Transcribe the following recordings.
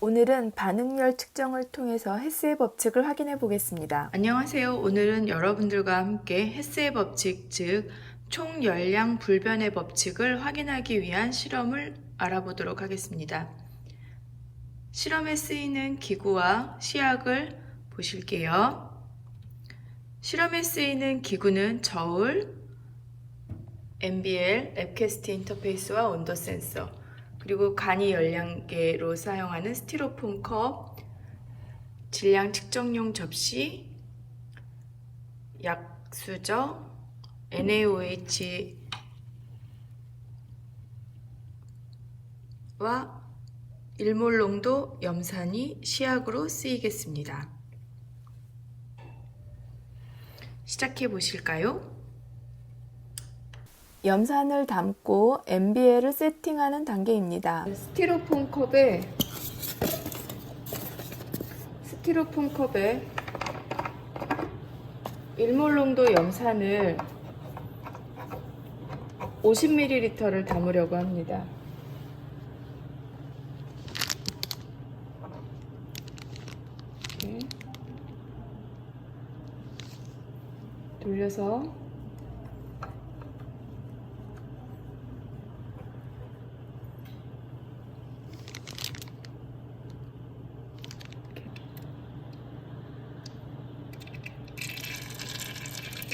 오늘은 반응열 측정을 통해서 헬스의 법칙을 확인해 보겠습니다. 안녕하세요. 오늘은 여러분들과 함께 헬스의 법칙, 즉 총열량 불변의 법칙을 확인하기 위한 실험을 알아보도록 하겠습니다. 실험에 쓰이는 기구와 시약을 보실게요. 실험에 쓰이는 기구는 저울, MBL, 앱캐스트 인터페이스와 온도 센서, 그리고 간이 열량계로 사용하는 스티로폼 컵, 질량 측정용 접시, 약수저, NaOH 와 일몰농도 염산이 시약으로 쓰이겠습니다. 시작해 보실까요? 염산을 담고 MBL을 세팅하는 단계입니다. 스티로폼 컵에 스티로폼 컵에 일몰 농도 염산을 50ml를 담으려고 합니다. 돌려서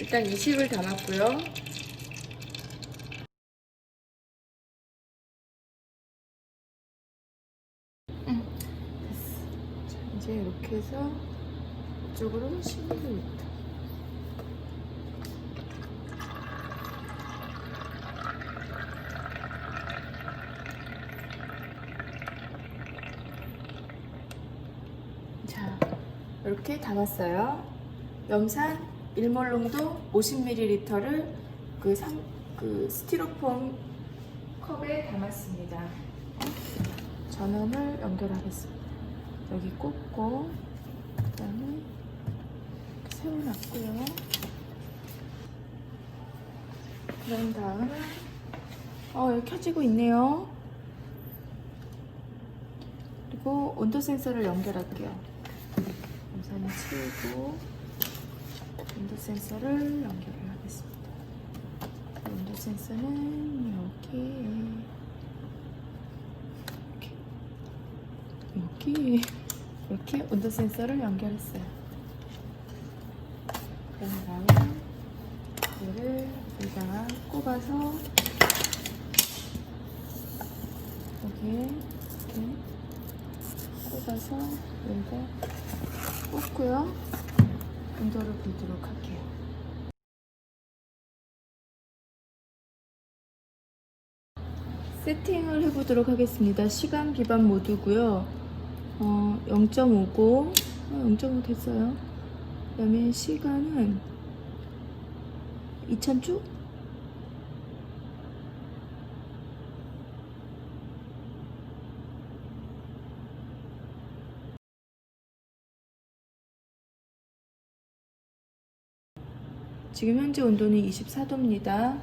일단 20을 담았고요. 자, 이제 이렇게 해서 이쪽으로 10ml. 자, 이렇게 담았어요. 염산 일몰농도 50ml를 그, 상, 그 스티로폼 컵에 담았습니다. 전원을 연결하겠습니다. 여기 꽂고 그다음에 세워놨고요. 그런 다음 어 여기 켜지고 있네요. 그리고 온도 센서를 연결할게요. 우선은 치우고 온도 센서를 연결을 하겠습니다. 온도 센서는 여기 이렇게 여기 이렇게 온도 센서를 연결했어요. 그런 다음 얘를 여기다가 꼽아서 여기에 이렇게 꼽아서 여기다 꽂고요. 온도를 보도록 할게요. 세팅을 해보도록 하겠습니다. 시간 기반 모드고요. 어, 0.59, 어, 0.5 됐어요. 그 다음에 시간은 2000초? 지금 현재 온도는 24도입니다.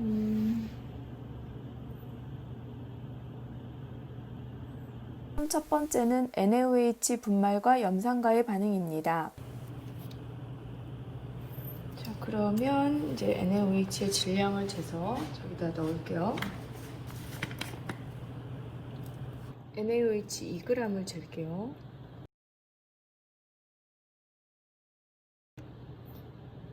음, 첫 번째는 NaOH 분말과 염산과의 반응입니다. 자, 그러면 이제 NaOH의 질량을 재서 저기다 넣을게요. NaOH 2g을 잴게요.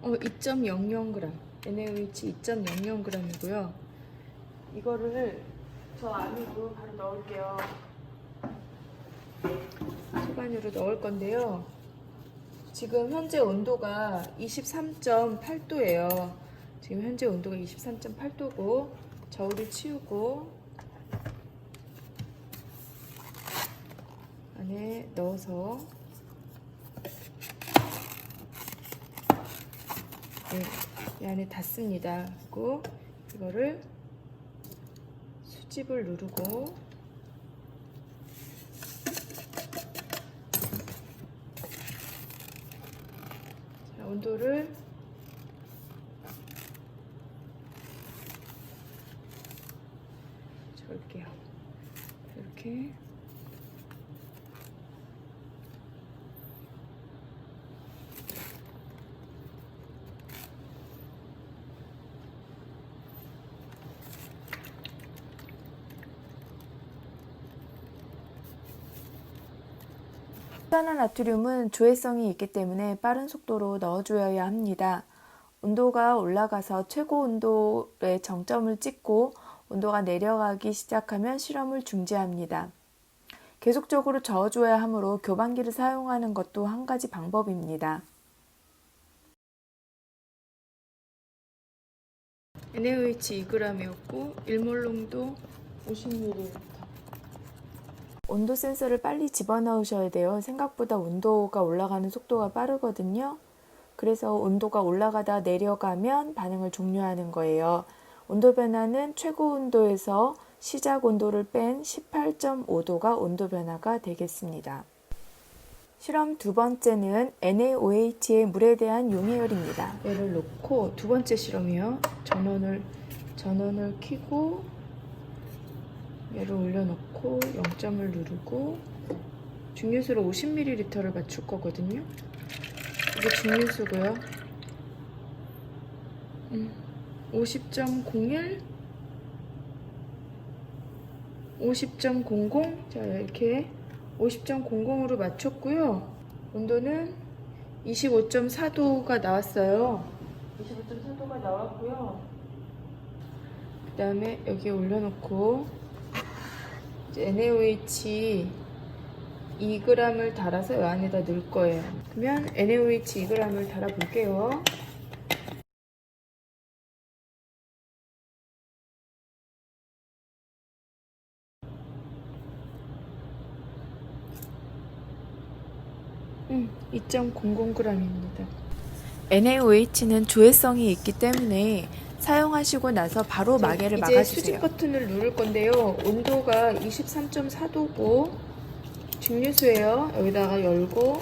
어, 2.00g. NaOH 2.00g이고요. 이거를 저 안으로 바로 넣을게요. 소반으로 넣을 건데요. 지금 현재 온도가 23.8도예요. 지금 현재 온도가 23.8도고 저울을 치우고 안에 넣어서 네, 이 안에 닿습니다. 그리고 이거를 수집을 누르고 자, 온도를 줄게요. 이렇게 탄화나트륨은 조회성이 있기 때문에 빠른 속도로 넣어줘야 합니다. 온도가 올라가서 최고 온도의 정점을 찍고 온도가 내려가기 시작하면 실험을 중지합니다. 계속적으로 저어줘야 하므로 교반기를 사용하는 것도 한 가지 방법입니다. NaOH 2g이었고 일몰농도 50ml. 온도 센서를 빨리 집어넣으셔야 돼요. 생각보다 온도가 올라가는 속도가 빠르거든요. 그래서 온도가 올라가다 내려가면 반응을 종료하는 거예요. 온도 변화는 최고 온도에서 시작 온도를 뺀 18.5도가 온도 변화가 되겠습니다. 실험 두 번째는 NaOH의 물에 대한 용해율입니다. 얘를 놓고 두 번째 실험이요. 전원을 전원을 켜고 얘를 올려놓고 0점을 누르고 중류수로 50ml를 맞출 거거든요. 이게 중류수고요. 음, 50.01 50.00 자, 이렇게 50.00으로 맞췄고요. 온도는 25.4도가 나왔어요. 25.4도가 나왔고요. 그 다음에 여기 올려놓고 NaOH 2g을 달아서 이 안에다 넣을 거예요. 그러면 NaOH 2g을 달아 볼게요. 음, 2.00g입니다. NaOH는 조회성이 있기 때문에 사용하시고 나서 바로 마개를 이제 막아주세요. 수직 버튼을 누를 건데요. 온도가 23.4도고 증류수예요. 여기다가 열고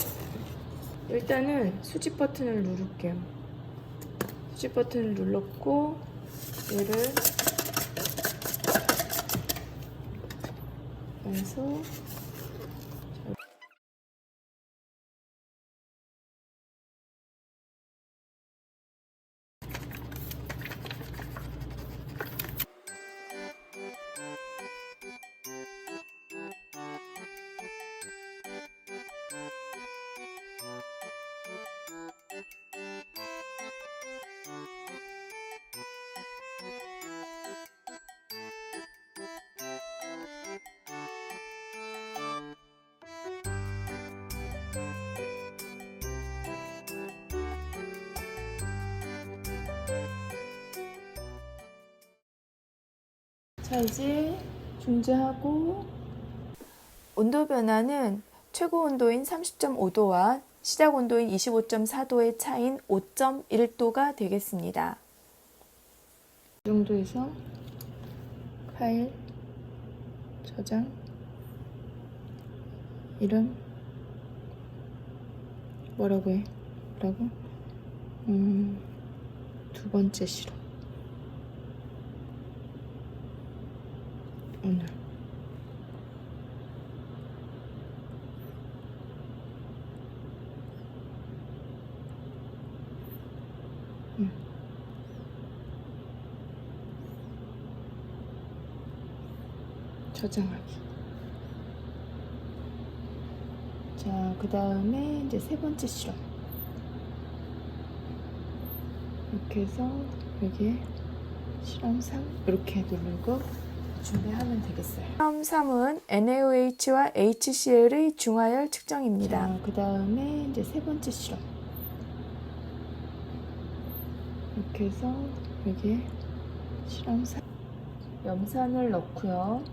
일단은 수직 버튼을 누를게요. 수직 버튼을 눌렀고 얘를 해서 자 이제 중지하고 온도 변화는 최고 온도인 30.5도와 시작 온도인 25.4도의 차인 5.1도가 되겠습니다. 이 정도에서 파일 저장 이름 뭐라고 해? 뭐라고? 음, 두 번째 실험 오늘 음. 저장하기. 자, 그 다음에 이제 세 번째 실험. 이렇게 해서 여기에 실험 3 이렇게 누르고 준비하면 되겠어요. 실험 3은 NaOH와 HCl의 중화열 측정입니다. 자, 그 다음에 이제 세 번째 실험. 이렇게 해서 여기에 실험 3 염산을 넣고요.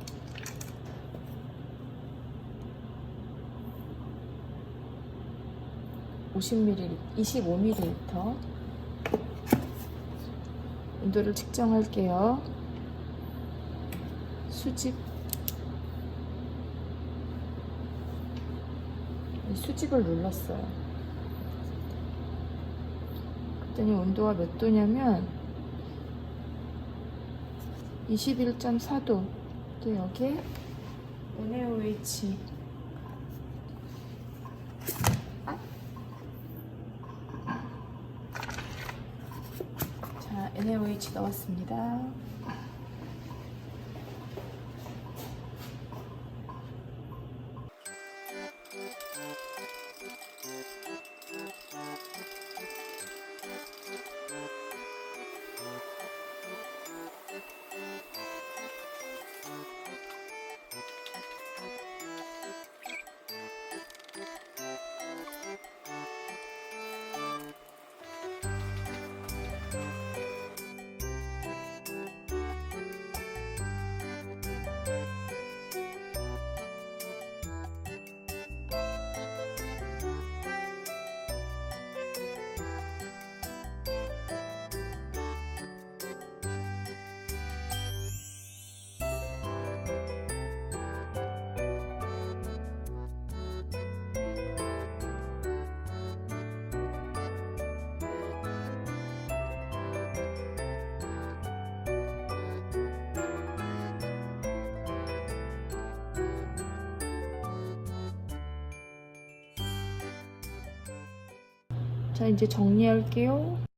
(50ml) (25ml) 온도를 측정할게요 수직 수직을 눌렀어요 그랬더니 온도가 몇 도냐면 21.4도. 또 여기에 NaOH. 아. 자, NaOH 넣었습니다. 자, 이제 정리할게요.